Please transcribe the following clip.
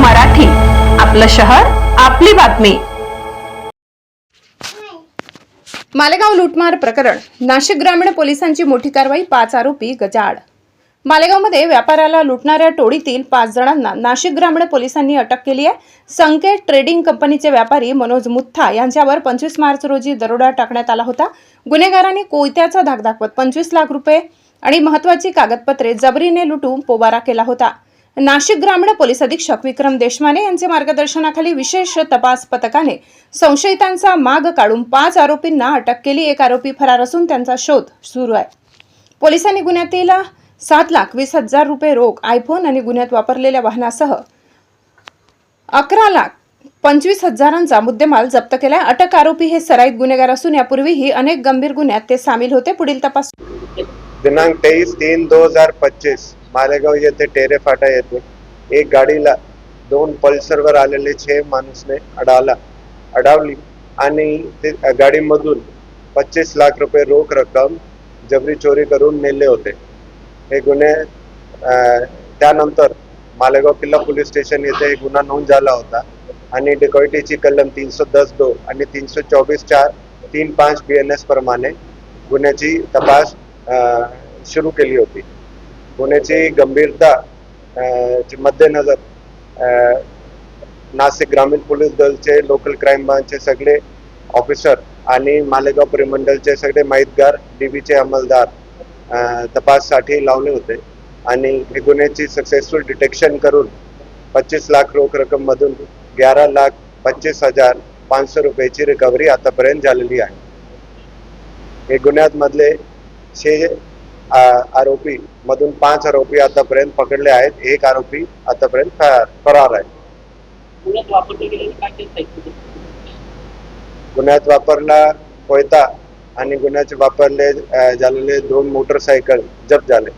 मराठी. आपलं शहर आपली बातमी. मालेगाव लुटमार प्रकरण. नाशिक ग्रामीण पोलिसांची मोठी कारवाई पाच आरोपी गजाड मालेगावमध्ये व्यापाराला लुटणाऱ्या टोळीतील पाच जणांना नाशिक ग्रामीण पोलिसांनी अटक केली आहे. संकेत ट्रेडिंग कंपनीचे व्यापारी मनोज मुत्था यांच्यावर पंचवीस मार्च रोजी दरोडा टाकण्यात आला होता. गुन्हेगारांनी कोयत्याचा धाक दाखवत पंचवीस लाख रुपये आणि महत्वाची कागदपत्रे जबरीने लुटून पोबारा केला होता. नाशिक ग्रामीण पोलीस अधीक्षक विक्रम देशमाने यांचे मार्गदर्शनाखाली विशेष तपास पथकाने संशयितांचा माग काढून पाच आरोपींना अटक केली. एक आरोपी फरार असून त्यांचा शोध सुरू आहे. पोलिसांनी गुन्ह्यातील सात लाख वीस हजार रुपये रोख आयफोन आणि गुन्ह्यात वापरलेल्या वाहनासह अकरा लाख पंचवीस हजारांचा मुद्देमाल जप्त केलाय. अटक आरोपी हे सराईत गुन्हेगार असून यापूर्वीही अनेक गंभीर गुन्ह्यात ते सामील होते. पुढील तपास दिनांक तेवीस तीन दोन हजार पच्चीस. मालेगाव येथे टेरे फाटा येथे एक गाडीला दोन पल्सरवर आलेले छे माणूसने अडावला अडावली आणि ते गाडीमधून पच्चीस लाख रुपये रोख रक्कम जबरी चोरी करून नेले होते. हे गुन्हे त्यानंतर मालेगाव किल्ला पोलीस स्टेशन येथे हे गुन्हा नोंद झाला होता आणि डिकॉयटीची कलम तीनशे दस दो आणि तीनशे चोवीस चार तीन पाच बी एन एस प्रमाणे गुन्ह्याची तपास सुरू केली होती. गुन्ह्याची गंभीरता ची मध्यनजर नाशिक ग्रामीण पोलीस दलचे लोकल क्राईम ब्रांचचे सगळे ऑफिसर आणि मालेगाव परिमंडलचे सगळे माहितगार डीबीचे अंमलदार तपाससाठी लावले होते. आणि हे गुन्ह्याची सक्सेसफुल डिटेक्शन करून पच्चीस लाख रोख रक्कम मधून ग्यारा लाख पंचवीस हजार पाचशे रुपयाची रिकव्हरी आतापर्यंत झालेली आहे. हे गुन्ह्यात मधले शे आरोपी मधून पाच आरोपी आतापर्यंत पकडले आहेत. एक आरोपी आतापर्यंत फरार आहे. गुन्ह्यात वापरला कोयता आणि गुन्ह्याचे वापरले झालेले दोन मोटरसायकल जप्त झाले.